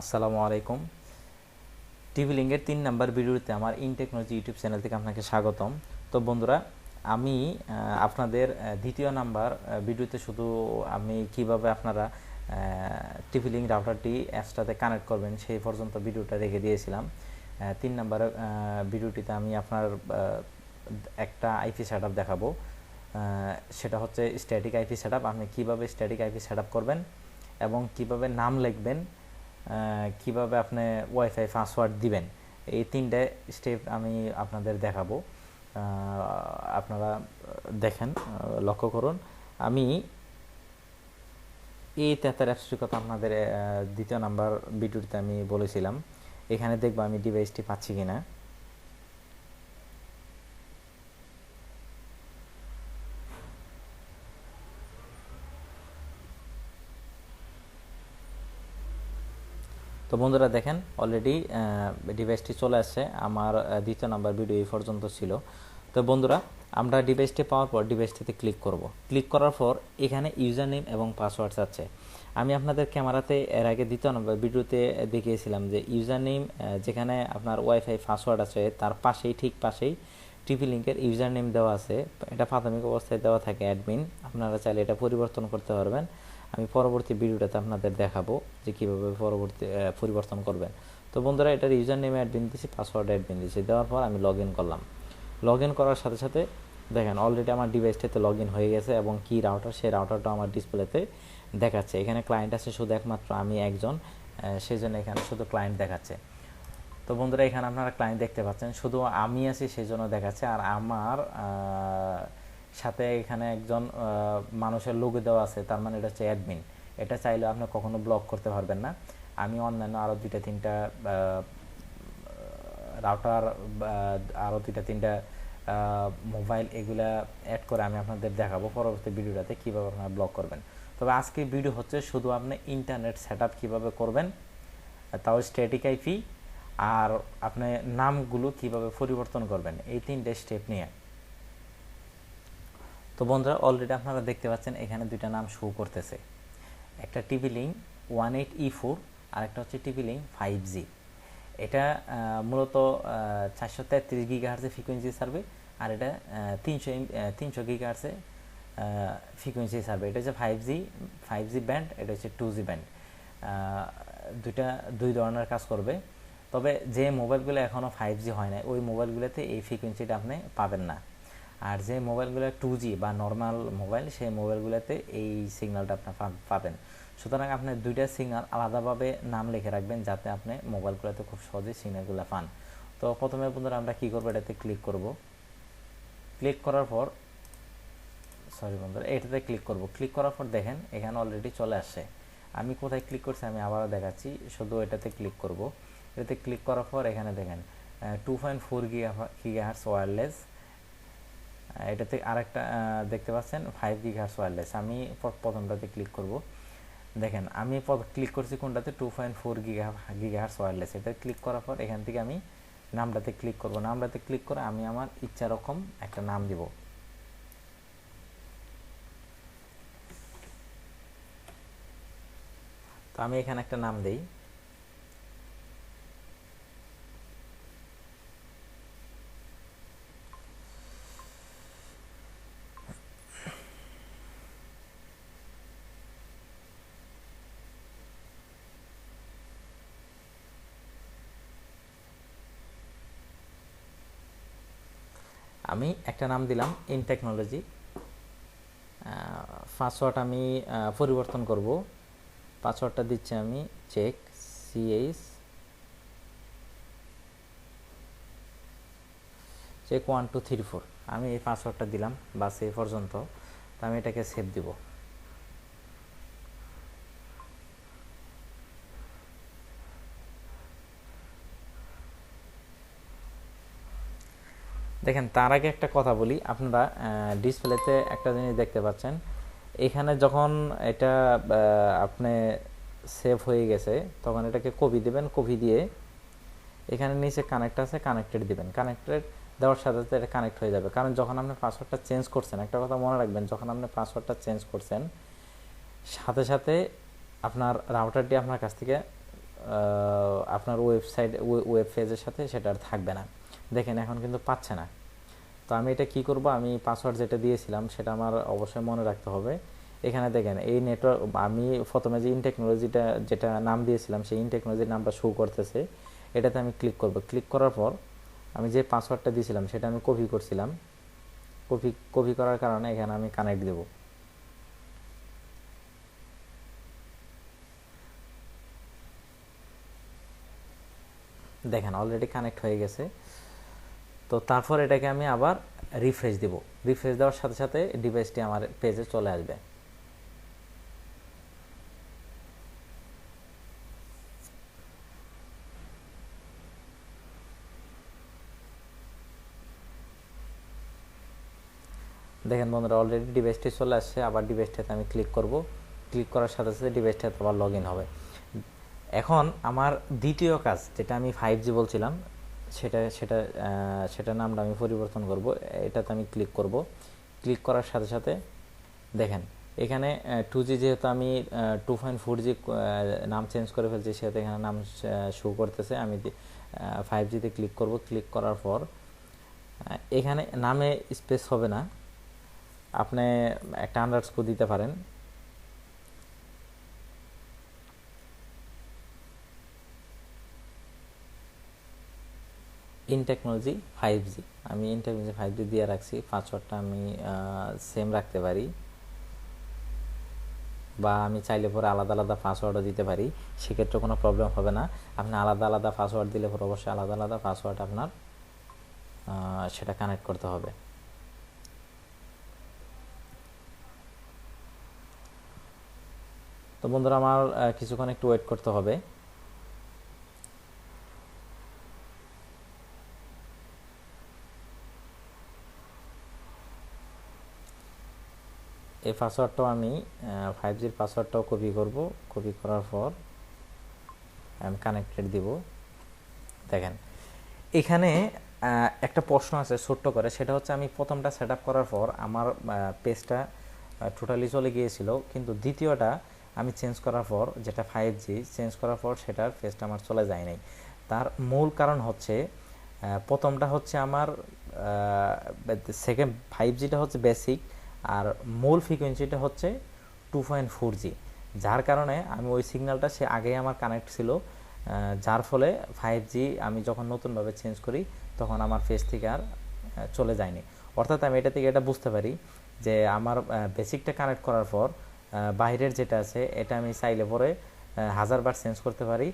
আসসালামু আলাইকুম। টিভি লিঙ্কের তিন নাম্বার ভিডিওতে আমার ইন টেকনোলজি ইউটিউব চ্যানেল থেকে আপনাকে স্বাগতম। তো বন্ধুরা, আমি আপনাদের দ্বিতীয় নাম্বার ভিডিওতে শুধু আমি কীভাবে আপনারা টিভি লিঙ্ক রাউটারটি অ্যাপসটাতে কানেক্ট করবেন সেই পর্যন্ত ভিডিওটা রেখে দিয়েছিলাম। তিন নাম্বার ভিডিওটিতে আমি আপনার একটা আইপি সেট দেখাবো। সেটা হচ্ছে স্ট্যাটিক আইপি সেট আপনি কীভাবে স্ট্যাটিক আইপি সেট করবেন এবং কীভাবে নাম লিখবেন কীভাবে আপনি ওয়াইফাই পাসওয়ার্ড দিবেন? এই তিনটে স্টেপ আমি আপনাদের দেখাবো। আপনারা দেখেন লক্ষ্য করুন। আমি এই তেতার অ্যাপসটির কথা আপনাদের দ্বিতীয় নাম্বার ভিডিওতে আমি বলেছিলাম। এখানে দেখব আমি ডিভাইসটি পাচ্ছি কিনা। তো বন্ধুরা দেখেন অলরেডি ডিভাইসটি চলে আসছে। আমার দ্বিতীয় নাম্বার ভিডিও এই পর্যন্ত ছিল। তো বন্ধুরা, আমরা ডিভাইসটি পাওয়ার পর ডিভাইসটিতে ক্লিক করব। ক্লিক করার পর এখানে ইউজার নেম এবং পাসওয়ার্ড চাচ্ছে আমি আপনাদের ক্যামেরাতে এর আগে দ্বিতীয় নম্বর ভিডিওতে দেখিয়েছিলাম যে ইউজার নেম যেখানে আপনার ওয়াইফাই পাসওয়ার্ড আছে, তার পাশেই, ঠিক পাশেই টিপি লিঙ্কের ইউজার নেম দেওয়া আছে। এটা প্রাথমিক অবস্থায় দেওয়া থাকে অ্যাডমিন আপনারা চাইলে এটা পরিবর্তন করতে পারবেন। আমি পরবর্তী ভিডিওটাতে আপনাদের দেখাবো যে কীভাবে পরবর্তী পরিবর্তন করবেন। তো বন্ধুরা, এটার ইউজার নেমে অ্যাডমিন দিয়েছি পাসওয়ার্ড অ্যাডমিন দিয়েছি দেওয়ার পর আমি লগ ইন করলাম। লগ ইন করার সাথে সাথে দেখেন অলরেডি আমার ডিভাইসটাতে লগ ইন হয়ে গেছে এবং কি রাউটার সেই রাউটারটা আমার ডিসপ্লেতে দেখাচ্ছে। এখানে ক্লায়েন্ট আছে শুধু একমাত্র আমি একজন সেই জন্য এখানে শুধু ক্লায়েন্ট দেখাচ্ছে। তো বন্ধুরা, এখানে আপনারা ক্লায়েন্ট দেখতে পাচ্ছেন। শুধু আমি আছি সেই জন্য দেখাচ্ছে। আর আমার সাথে এখানে একজন মানুষের লোগো দেওয়া আছে, তার মানে এটা হচ্ছে অ্যাডমিন এটা চাইলে আপনি কখনো ব্লক করতে পারবেন না। আমি অন্যান্য আরও দুইটা, তিনটা রাউটার আরও দুইটা, তিনটা মোবাইল এগুলা অ্যাড করে আমি আপনাদের দেখাবো পরবর্তী ভিডিওটাতে কীভাবে আপনারা ব্লক করবেন। তবে আজকে ভিডিও হচ্ছে শুধু আপনি ইন্টারনেট সেট আপ কীভাবে করবেন, তাও স্ট্যাটিক আইপি আর আপনি নামগুলো কীভাবে পরিবর্তন করবেন, এই তিনটে স্টেপ নিয়ে। তো বন্ধুরা অলরেডি আপনারা দেখতে পাচ্ছেন এখানে দুইটা নাম শো করতেছে। একটা TV link one eight E four আর একটা হচ্ছে টিভি লিঙ্ক ফাইভ জি এটা মূলত চারশো তেত্রিশ গিগা হার্সে ফ্রিকোয়েন্সি সার্ভে আর এটা তিনশো তিনশো গিগা হার্সে ফ্রিকোয়েন্সি সার্ভে এটা হচ্ছে five G five G band এটা হচ্ছে টু জি ব্যান্ড দুইটা, দুই ধরনের কাজ করবে। তবে যে মোবাইলগুলো এখনও ফাইভ জি হয় না ওই মোবাইলগুলোতে এই ফ্রিকোয়েন্সিটা আপনি পাবেন না। আর যে মোবাইলগুলো টু জি বা নর্মাল মোবাইল, সেই মোবাইলগুলোতে এই সিগন্যালটা আপনি পা- পাবেন। সুতরাং আপনি দুইটা সিগন্যাল আলাদাভাবে নাম লিখে রাখবেন যাতে আপনি মোবাইলগুলোতে খুব সহজেই সিগন্যালগুলো পান। তো প্রথমে বন্ধুরা আমরা কী করব, এটাতে ক্লিক করব। ক্লিক করার পর সরি বন্ধুরা, এটাতে ক্লিক করব। ক্লিক করার পর দেখেন, এখানে অলরেডি চলে আসছে। আমি কোথায় ক্লিক করছি আমি আবারও দেখাচ্ছি, শুধু এটাতে ক্লিক করব। এটাতে ক্লিক করার পর এখানে দেখেন two point four giga gigahertz wireless এটাতে আরেকটা দেখতে পাচ্ছেন ফাইভ গিগাহার্স ওয়্যারলেস আমি প্রথমটাতে ক্লিক করব। দেখেন, আমি ক্লিক করছি কোনটাতে? Two point four giga gigahertz wireless এটা ক্লিক করার পর এখান থেকে আমি নামটাতে ক্লিক করব। নামটাতে ক্লিক করে আমি আমার ইচ্ছা রকম একটা নাম দিব। তো আমি এখানে একটা নাম দেই। আমি একটা নাম দিলাম ইন টেকনোলজি পাসওয়ার্ড আমি পরিবর্তন করব। পাসওয়ার্ডটা দিচ্ছি আমি check CH check one two three four আমি এই পাসওয়ার্ডটা দিলাম, বাস এই পর্যন্ত। তো আমি এটাকে সেভ দিব। দেখেন, তার আগে একটা কথা বলি। আপনারা ডিসপ্লেতে একটা জিনিস দেখতে পাচ্ছেন। এখানে যখন এটা আপনি সেভ হয়ে গেছে, তখন এটাকে কপি দিবেন, কপি দিয়ে এখানে নিচে কানেক্ট আছে কানেক্টেড দিবেন। কানেক্টেড দেওয়ার সাথে সাথে এটা কানেক্ট হয়ে যাবে। কারণ যখন আপনি পাসওয়ার্ডটা চেঞ্জ করছেন, একটা কথা মনে রাখবেন, যখন আপনি পাসওয়ার্ডটা চেঞ্জ করছেন, সাথে সাথে আপনার রাউটারটি আপনার কাছ থেকে আপনার ওয়েবসাইট ওয়েব পেজের সাথে সেটা আর থাকবে না। দেখেন, এখন কিন্তু পাচ্ছে না। তো আমি এটা কি করব? আমি পাসওয়ার্ড যেটা দিয়েছিলাম, সেটা আমার অবশ্যই মনে রাখতে হবে। এখানে দেখেন, এই নেটওয়ার্ক আমি প্রথমে যে ইন টেকনোলজিটা যেটা নাম দিয়েছিলাম, সেই ইন টেকনোলজির নামটা শো করতেছে। এটাতে আমি ক্লিক করব। ক্লিক করার পর আমি যে পাসওয়ার্ডটা দিয়েছিলাম, সেটা আমি কপি করছিলাম। কপি কপি করার কারণে এখানে আমি কানেক্ট দেব। দেখেন অলরেডি কানেক্ট হয়ে গেছে। তো তারপর এটাকে আমি আবার রিফ্রেশ দিব। রিফ্রেশ দেওয়ার সাথে সাথে ডিভাইসটি আমার পেজে চলে আসবে। দেখেন বন্ধুরা অলরেডি ডিভাইসটি চলে আসছে, আবার ডিভাইসটাতে আমি ক্লিক করব। ক্লিক করার সাথে সাথে ডিভাইসটাতে আবার লগ হবে। এখন আমার দ্বিতীয় কাজ, যেটা আমি ফাইভ জি বলছিলাম সেটা সেটা সেটা নামটা আমি পরিবর্তন করব। এটাতে আমি ক্লিক করব। ক্লিক করার সাথে সাথে দেখেন, এখানে টু জি যেহেতু আমি টু পয়েন্ট ফোর জি নাম চেঞ্জ করে ফেলছি, সেহেতু এখানে নাম শো করতেছে। আমি ফাইভ জিতে ক্লিক করব। ক্লিক করার পর এখানে নামে স্পেস হবে না। আপনি একটা আন্ডারস্কোর দিতে পারেন। ইন টেকনোলজি ফাইভ জি আমি ইন টেকনোলজি ফাইভ জি দিয়ে রাখছি। পাসওয়ার্ডটা আমি সেম রাখতে পারি। বা আমি চাইলে পরে আলাদা আলাদা পাসওয়ার্ডও দিতে পারি। সেক্ষেত্রে কোনো প্রবলেম হবে না। আপনি আলাদা আলাদা পাসওয়ার্ড দিলে পরে অবশ্যই আলাদা আলাদা পাসওয়ার্ড আপনার সেটা কানেক্ট করতে হবে। তো বন্ধুরা আমার কিছুক্ষণ একটু ওয়েট করতে হবে। এই পাসওয়ার্ডটাও আমি ফাইভ জির পাসওয়ার্ডটাও কপি করব। কপি করার পর আমি কানেক্টেড দিব। দেখেন, এখানে একটা প্রশ্ন আছে ছোট্ট করে। সেটা হচ্ছে আমি প্রথমটা সেট করার পর আমার পেজটা টোটালি চলে গিয়েছিল। কিন্তু দ্বিতীয়টা আমি চেঞ্জ করার পর, যেটা ফাইভ জি চেঞ্জ করার পর সেটার ফেসটা আমার চলে যায় নাই। তার মূল কারণ হচ্ছে প্রথমটা হচ্ছে আমার সেকেন্ড ফাইভ জিটা হচ্ছে বেসিক আর মূল ফ্রিকোয়েন্সিটা হচ্ছে টু পয়েন্ট ফোর জি যার কারণে আমি ওই সিগন্যালটা সে আগেই আমার কানেক্ট ছিল যার ফলে ফাইভ জি আমি যখন নতুনভাবে চেঞ্জ করি তখন আমার ফেস থেকে আর চলে যায়নি। অর্থাৎ আমি এটা থেকে এটা বুঝতে পারি যে আমার বেসিকটা কানেক্ট করার পর বাইরের যেটা আছে এটা আমি চাইলে পরে হাজারবার চেঞ্জ করতে পারি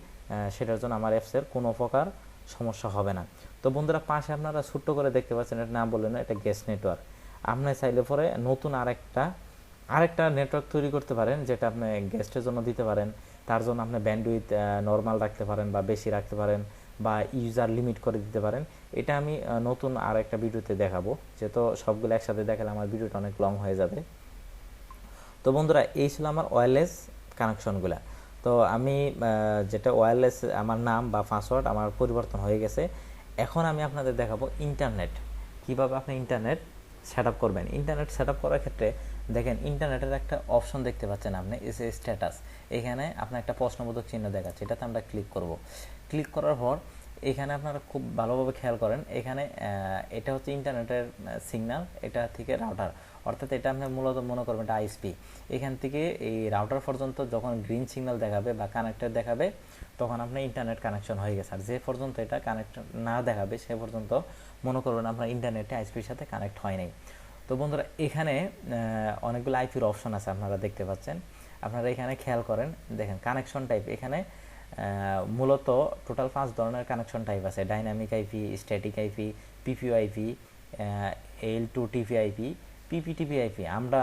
সেটার জন্য আমার অ্যাপসের কোনো প্রকার সমস্যা হবে না। তো বন্ধুরা পাশে আপনারা ছোট্ট করে দেখতে পাচ্ছেন, এটা নাম বললেন এটা গ্যাস নেটওয়ার্ক আপনি চাইলে পরে নতুন আরেকটা আরেকটা নেটওয়ার্ক তৈরি করতে পারেন, যেটা আপনি গেস্টের জন্য দিতে পারেন। তার জন্য আপনি ব্যান্ডউইথ নর্মাল রাখতে পারেন বা বেশি রাখতে পারেন বা ইউজার লিমিট করে দিতে পারেন। এটা আমি নতুন আর একটা ভিডিওতে দেখাবো। যেহেতু সবগুলো একসাথে দেখালে আমার ভিডিওটা অনেক লং হয়ে যাবে। তো বন্ধুরা, এই ছিল আমার ওয়্যারলেস কানেকশনগুলো তো আমি যেটা ওয়্যারলেস আমার নাম বা পাসওয়ার্ড আমার পরিবর্তন হয়ে গেছে। এখন আমি আপনাদের দেখাবো ইন্টারনেট কীভাবে আপনি ইন্টারনেট সেট আপ করবেন। ইন্টারনেট সেট আপ করার ক্ষেত্রে দেখেন ইন্টারনেটের একটা অপশন দেখতে পাচ্ছেন আপনি, এস এ স্ট্যাটাস এখানে আপনার একটা প্রশ্নবোধক চিহ্ন দেখাচ্ছে, এটাতে আমরা ক্লিক করব। ক্লিক করার পর এখানে আপনারা খুব ভালোভাবে খেয়াল করেন, এখানে এটা হচ্ছে ইন্টারনেটের সিগন্যাল এটা থেকে রাউটার অর্থাৎ এটা আপনি মূলত মনে করবেন এটা আইএসপি এখান থেকে এই রাউটার পর্যন্ত যখন গ্রিন সিগন্যাল দেখাবে বা কানেক্টেড দেখাবে, তখন আপনার ইন্টারনেট কানেকশন হয়ে গেছে। আর যে পর্যন্ত এটা কানেক্ট না দেখাবে, সে পর্যন্ত মনে করবেন আপনার ইন্টারনেটে আইএসপির সাথে কানেক্ট হয় নাই। তো বন্ধুরা, এখানে অনেকগুলো আইপির অপশন আছে আপনারা দেখতে পাচ্ছেন। আপনারা এখানে খেয়াল করেন, দেখেন কানেকশন টাইপ এখানে মূলত টোটাল পাঁচ ধরনের কানেকশন টাইপ আছে। Dynamic IP static IP PPPoE IP L two TP IP PPTP IP আমরা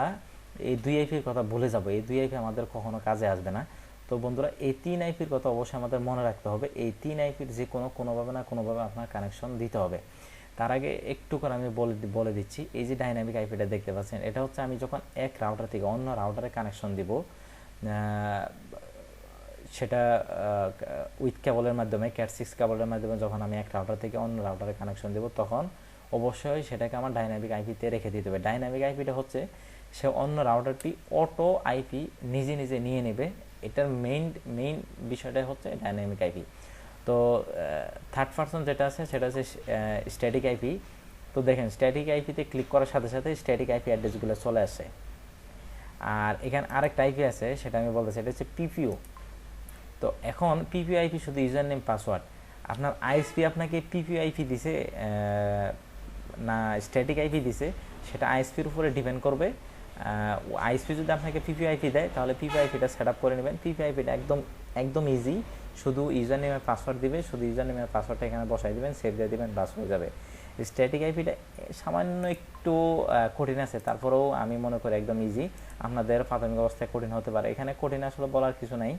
এই দুই আইপির কথা ভুলে যাব। এই দুই আইপি আমাদের কখনো কাজে আসবে না। তো বন্ধুরা, এই তিন আইপির কথা অবশ্যই আমাদের মনে রাখতে হবে। এই তিন আইপির যে কোনো কোনোভাবে না কোনোভাবে আপনার কানেকশন দিতে হবে। তার আগে একটু করে আমি বলে বলে দিচ্ছি। এই যে ডাইনামিক আইপিটা দেখতে পাচ্ছেন, এটা হচ্ছে আমি যখন এক রাউটার থেকে অন্য রাউটারে কানেকশন দিব সেটা উইথ কেবলের মাধ্যমে ক্যাট সিক্স কেবলের মাধ্যমে যখন আমি এক রাউটার থেকে অন্য রাউটারে কানেকশন দেব, তখন অবশ্যই সেটাকে আমার ডাইনামিক আইপিতে রেখে দিতে হবে। ডাইনামিক আইপিটা হচ্ছে সে অন্য রাউটারটি অটো আইপি নিজে নিজে নিয়ে নেবে। এটার মেইন মেইন বিষয়টা হচ্ছে ডাইনামিক আইপি তো থার্ড পার্সন যেটা আছে সেটা হচ্ছে স্ট্যাটিক আইপি তো দেখেন স্ট্যাটিক আইপিতে ক্লিক করার সাথে সাথে স্ট্যাটিক আইপি অ্যাড্রেসগুলো চলে আসে। আর এখানে আরেকটা আইপি আছে, সেটা আমি বলতেছি, এটা হচ্ছে পিপিও তো এখন পিপিও আইপি শুধু ইউজার নেম পাসওয়ার্ড আপনার আইএসপি আপনাকে পিপিও আইপি দিছে না স্ট্যাটিক আইপি দিছে, সেটা আইএসপির উপরে ডিপেন্ড করবে। আইএসপি যদি আপনাকে পিপিও আইপি দেয়, তাহলে পিপিও আইপিটা সেট আপ করে নেবেন। পিপিও আইপিটা একদম একদম ইজি শুধু ইউজার নেমের পাসওয়ার্ড দিবে শুধু ইউজার নেমের পাসওয়ার্ডটা এখানে বসাই দিবেন সেভ দিয়ে দিবেন, বাস হয়ে যাবে। স্ট্যাটিক আইপিটা সামান্য একটু কঠিন আছে, তারপরেও আমি মনে করি একদম ইজি আপনাদের প্রাথমিক অবস্থায় কঠিন হতে পারে। এখানে কঠিন আসলে বলার কিছু নাই।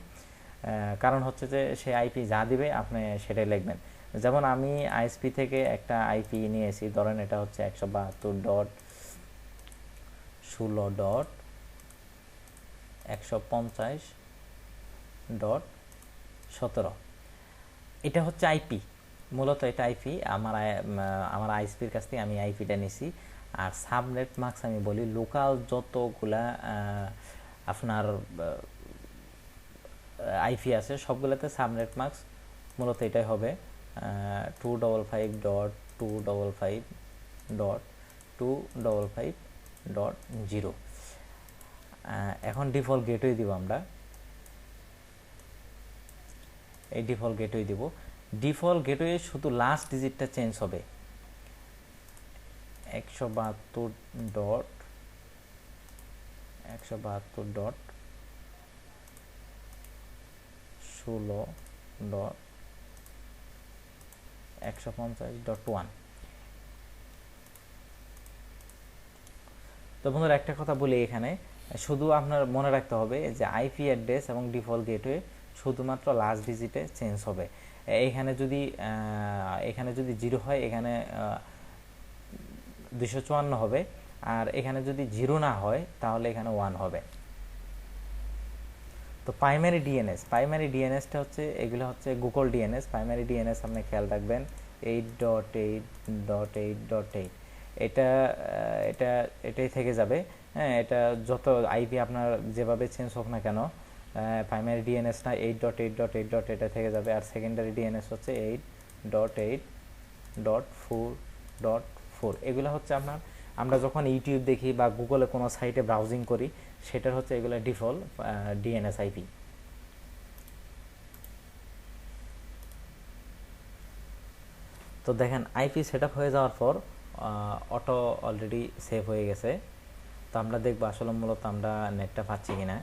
কারণ হচ্ছে যে সে আইপি যা দিবে, আপনি সেটাই লিখবেন। যেমন আমি আইএসপি থেকে একটা আইপি নিয়েছি, ধরেন এটা হচ্ছে একশো বাহাত্তর ডট ষোলো ডট একশো পঞ্চাশ ডট সতেরো। এটা হচ্ছে আইপি মূলত এটা আইপি আমার আমার আইএসপির কাছ থেকে আমি আইপিটা নিছি। আর সাবনেট মার্কস আমি বলি, লোকাল যতগুলা আপনার আইপি আছে, সবগুলোতে সাবনেট মার্কস মূলত এটাই হবে। Two double five dot two double five dot two double five dot zero এখন ডিফল্ট গেটওয়ে দিব আমরা। এই ডিফল্ট গেটওয়ে দিব। ডিফল্ট গেটওয়ে শুধু লাস্ট ডিজিটটা চেঞ্জ হবে। একশো বাহাত্তর ডট একশো বাহাত্তর ডট ষোলো ডট একশো পঞ্চাশ ডট ওয়ান তো বন্ধুরা, একটা কথা বলি এখানে, শুধু আপনার মনে রাখতে হবে যে আইপি অ্যাড্রেস এবং ডিফল্ট গেটওয়ে শুধুমাত্র লাস্ট ডিজিটে চেঞ্জ হবে। এখানে যদি এখানে যদি জিরো হয়, এখানে দুশো চুয়ান্ন হবে, আর এখানে যদি জিরো না হয়, তাহলে এখানে ওয়ান হবে। তো প্রাইমারি ডিএনএস প্রাইমারি ডিএনএসটা হচ্ছে, এগুলো হচ্ছে গুগল ডিএনএস প্রাইমারি ডিএনএস আপনি খেয়াল রাখবেন eight dot eight dot eight dot eight এটা এটা, এটাই থেকে যাবে। হ্যাঁ এটা যত আইপি আপনার যেভাবে চেঞ্জ হোক না কেন primary ডিএনএসটা eight dot eight dot eight dot এটা থেকে যাবে। আর সেকেন্ডারি ডিএনএস হচ্ছে eight dot eight dot four dot four এগুলো হচ্ছে আপনার আমরা যখন ইউটিউব দেখি বা গুগলে কোনো সাইটে ব্রাউজিং করি, সেটার হচ্ছে এগুলো ডিফল্ট ডিএনএস আইপি তো দেখেন আইপি সেট হয়ে যাওয়ার পর অটো অলরেডি সেভ হয়ে গেছে। তো আমরা দেখব আসলে মূলত আমরা নেটটা পাচ্ছি কিনা।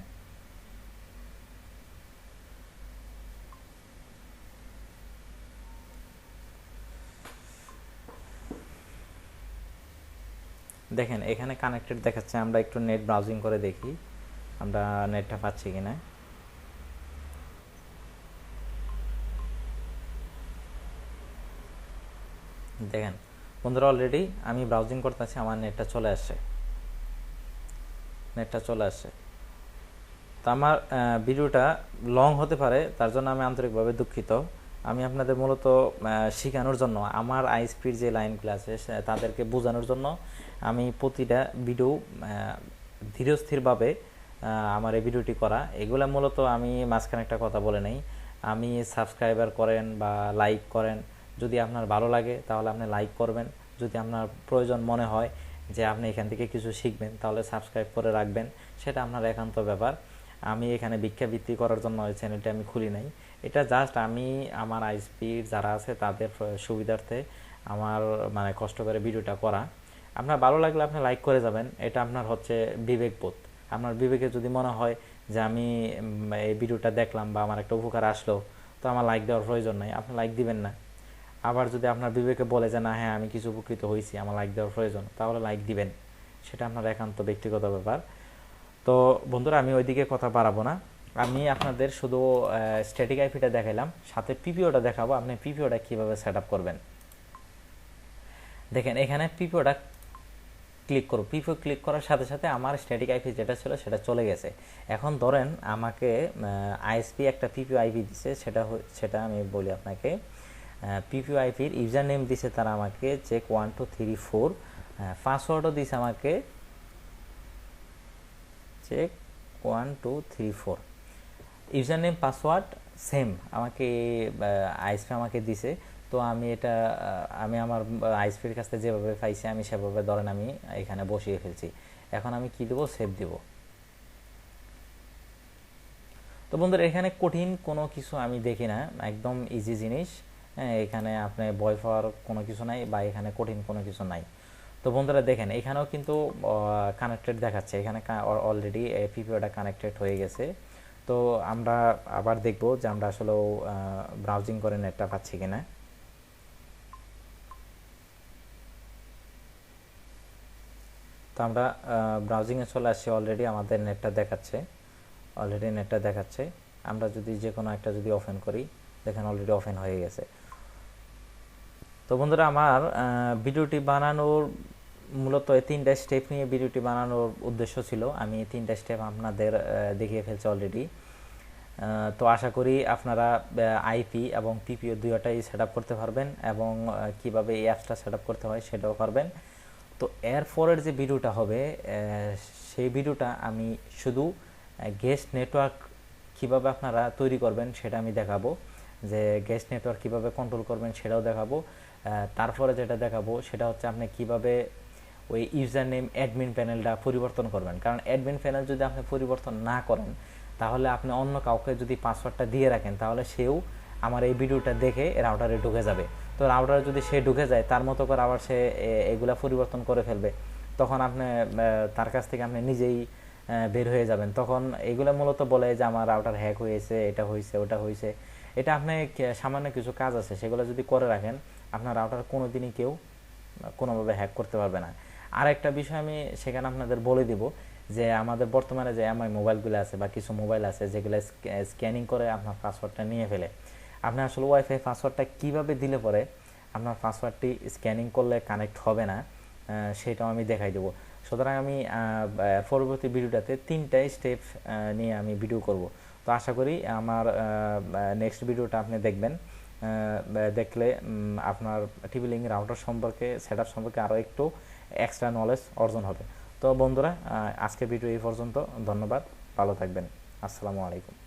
দেখেন, এখানে কানেক্টেড দেখাচ্ছে, আমরা একটু নেট ব্রাউজিং করে দেখি, আমরা নেটটা পাচ্ছি কিনা। দেখেন, বন্ধুরা অলরেডি আমি ব্রাউজিং করতেছি, আমার নেটটা চলে আসছে। নেটটা চলে আসছে। তো আমার ভিডিওটা লং হতে পারে, তার জন্য আমি আন্তরিকভাবে দুঃখিত। আমি আপনাদের মূলত শেখানোর জন্য, আমার আইএসপির যে লাইনগুলো আছে তাদেরকে বোঝানোর জন্য আমি প্রতিটা ভিডিও ধীরস্থিরভাবে আমার এই ভিডিওটি করা। এগুলো মূলত আমি মাঝখানে একটা কথা বলে নেই। আমি সাবস্ক্রাইবার করেন বা লাইক করেন, যদি আপনার ভালো লাগে, তাহলে আপনি লাইক করবেন। যদি আপনার প্রয়োজন মনে হয় যে আপনি এখান থেকে কিছু শিখবেন, তাহলে সাবস্ক্রাইব করে রাখবেন। সেটা আপনার একান্ত ব্যাপার। আমি এখানে ভিক্ষাবৃত্তি করার জন্য ওই চ্যানেলটি আমি খুলি নাই। এটা জাস্ট আমি, আমার আইসপির যারা আছে তাদের সুবিধার্থে আমার মানে কষ্ট করে ভিডিওটা করা। আপনার ভালো লাগলে আপনি লাইক করে যাবেন। এটা আপনার হচ্ছে বিবেকবোধ। আপনার বিবেকে যদি মনে হয় যে আমি এই ভিডিওটা দেখলাম বা আমার একটা উপকার আসলো, তো আমার লাইক দেওয়ার প্রয়োজন নাই। আপনি লাইক দিবেন না। আবার যদি আপনার বিবেকে বলে যে না হ্যাঁ আমি কিছু উপকৃত হয়েছি, আমার লাইক দেওয়ার প্রয়োজন, তাহলে লাইক দিবেন। সেটা আপনার একান্ত ব্যক্তিগত ব্যাপার। তো বন্ধুরা, আমি ওইদিকে কথা বাড়াবো না। আমি আপনাদের শুধু স্ট্যাটিক আইপিটা দেখাইলাম, সাথে পিপিওটা দেখাবো, আপনি পিপিওটা কীভাবে সেট করবেন। দেখেন, এখানে পিপিওটা ক্লিক করো পিপিও ক্লিক করার সাথে সাথে আমার স্ট্যাটিক আইপি যেটা ছিল সেটা চলে গেছে। এখন ধরেন আমাকে আইএসপি একটা পিপিও আইপি দিছে, সেটা সেটা আমি বলি আপনাকে পিপিও আইপির ইউজার নেম দিছে তারা আমাকে check one two three four পাসওয়ার্ডও দিছে আমাকে check one two three four user name password, same. আমাকে আইসপি আমাকে দিছে। তো আমি এটা আমি আমার আইসপির কাছ থেকে যেভাবে পাইছি, আমি সেভাবে ধরেন আমি এখানে বসিয়ে ফেলছি। এখন আমি কি দেবো? সেভ দিব। তো বন্ধুরা, এখানে কঠিন কোনো কিছু আমি দেখি না। একদম ইজি জিনিস। হ্যাঁ এখানে আপনি ভয় পাওয়ার কোনো কিছু নাই বা এখানে কঠিন কোনো কিছু নাই। তো বন্ধুরা, দেখেন, এখানেও কিন্তু কানেক্টেড দেখাচ্ছে। এখানে অলরেডি পিপিওটা কানেক্টেড হয়ে গেছে। তো আমরা আবার দেখব যে আমরা আসলে ব্রাউজিং করে নেটটা পাচ্ছি কিনা। তো আমরা ব্রাউজিংয়ে চলে আসছি অলরেডি আমাদের নেটটা দেখাচ্ছে। অলরেডি নেটটা দেখাচ্ছে। আমরা যদি যে কোনো একটা যদি ওপেন করি, দেখেন অলরেডি ওপেন হয়ে গেছে। তো বন্ধুরা, আমার ভিডিওটি বানানোর মূলত এই তিনটা স্টেপ নিয়ে ভিডিওটি বানানোর উদ্দেশ্য ছিল। আমি তিনটা স্টেপ আপনাদের দেখিয়ে ফেলছি অলরেডি তো আশা করি আপনারা আইপি এবং পিপিও দুইটাই সেট আপ করতে পারবেন এবং কীভাবে এই অ্যাপসটা সেট করতে হয় সেটাও পারবেন। তো এর পরের যে ভিডিওটা হবে সেই ভিডিওটা আমি শুধু গেস্ট নেটওয়ার্ক কীভাবে আপনারা তৈরি করবেন সেটা আমি দেখাবো। যে গেস্ট নেটওয়ার্ক কীভাবে কন্ট্রোল করবেন সেটাও দেখাবো। তারপরে যেটা দেখাবো সেটা হচ্ছে আপনি কীভাবে ওই ইউজার নেম অ্যাডমিন প্যানেলটা পরিবর্তন করবেন। কারণ অ্যাডমিন প্যানেল যদি আপনি পরিবর্তন না করেন, তাহলে আপনি অন্য কাউকে যদি পাসওয়ার্ডটা দিয়ে রাখেন, তাহলে সেও আমার এই ভিডিওটা দেখে রাউটারে ঢুকে যাবে। তো রাউটারে যদি সে ঢুকে যায়, তার মতো করে আবার সে এগুলা পরিবর্তন করে ফেলবে। তখন আপনি তার কাছ থেকে আপনি নিজেই বের হয়ে যাবেন। তখন এগুলো মূলত বলে যে, আমার রাউটার হ্যাক হয়েছে, এটা হয়েছে, ওটা হয়েছে। এটা আপনি সামান্য কিছু কাজ আছে, সেগুলো যদি করে রাখেন, আপনার রাউটার কোনো দিনই কেউ কোনোভাবে হ্যাক করতে পারবে না। আর একটা বিষয় আমি সেখানে আপনাদের বলে দিব যে আমাদের বর্তমানে যে এমআই মোবাইলগুলো আছে বা কিছু মোবাইল আছে যেগুলো স্ক্যানিং করে আপনার পাসওয়ার্ডটা নিয়ে ফেলে। আপনি আসলে ওয়াইফাই পাসওয়ার্ডটা কীভাবে দিলে পরে আপনার পাসওয়ার্ডটি স্ক্যানিং করলে কানেক্ট হবে না সেটাও আমি দেখাই দেবো। সুতরাং আমি পরবর্তী ভিডিওটাতে তিনটাই স্টেপ নিয়ে আমি ভিডিও করব। তো আশা করি আমার নেক্সট ভিডিওটা আপনি দেখবেন। দেখলে আপনার টিভি লিঙ্ক রাউটার সম্পর্কে সেট সম্পর্কে আরও একটু এক্সট্রা নলেজ অর্জন হবে। তো বন্ধুরা আজকে ভিডিও এই পর্যন্ত। ধন্যবাদ। ভালো থাকবেন। আসসালামু আলাইকুম।